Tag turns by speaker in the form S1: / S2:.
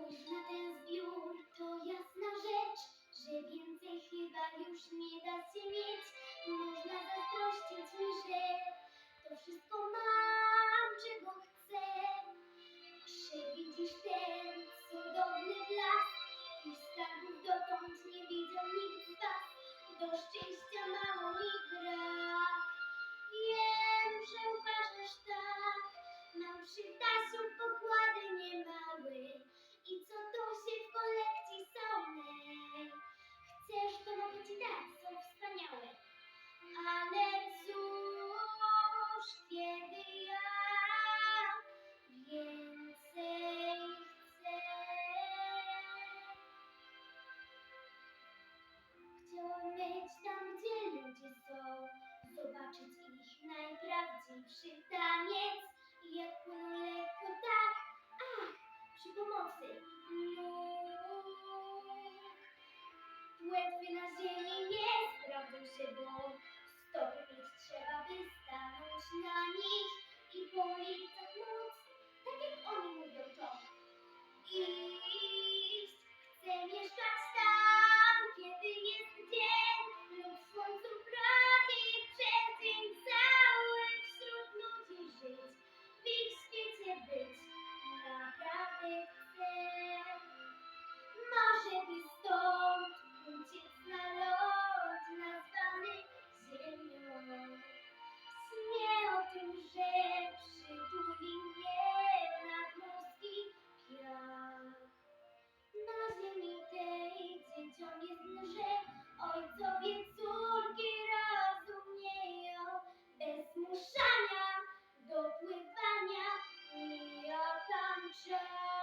S1: Spójrz na ten zbiór, to jasna rzecz, że więcej chyba już nie da się. Zastanów się, trzeba, by stanąć na nich i policzyć. future.